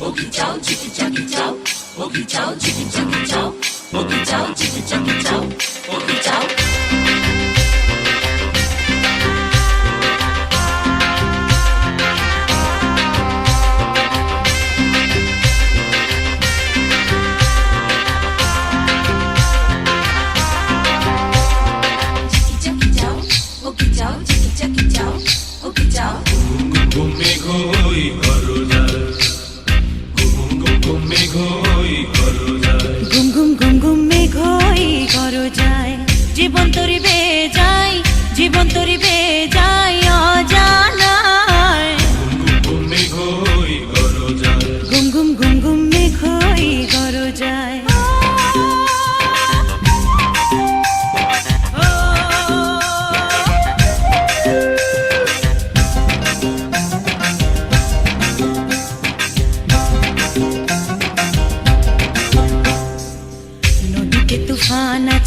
চাও ওকি চাও চিকি চাকি চাও ওকি চাও চিকি চাকি চাও ওকি চাও চিকি চাকি চাও ওকি চাও চিকি চাকি চাও ওকি চাও ঘুমে ঘই করো যায় ঘুম ঘুম ঘুমে ঘই করো যায়। ঘুম ঘুম ঘুম ঘুম মেঘই করো যায়। জীবন তরি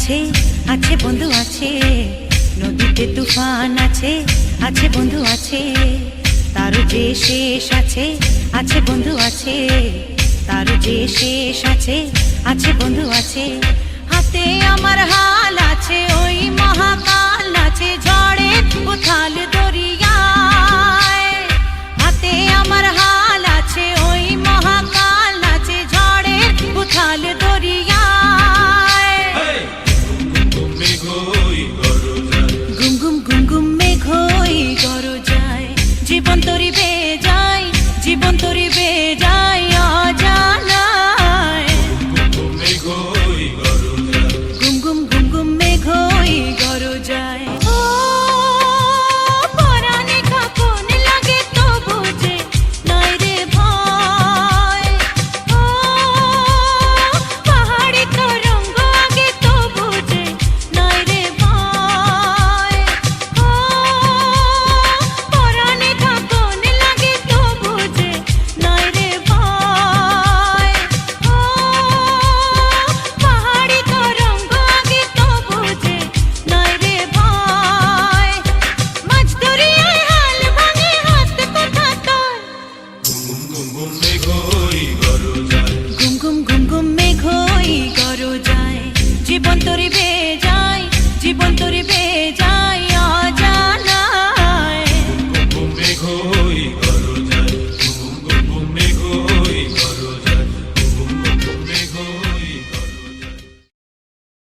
আছে আছে বন্ধু আছে। নদীতে তুফান আছে আছে বন্ধু আছে। তার যে শেষ আছে আছে বন্ধু আছে। তার যে শেষ আছে আছে বন্ধু আছে। গুম গুম জীবন তরি যায় জীবন তরি যায়।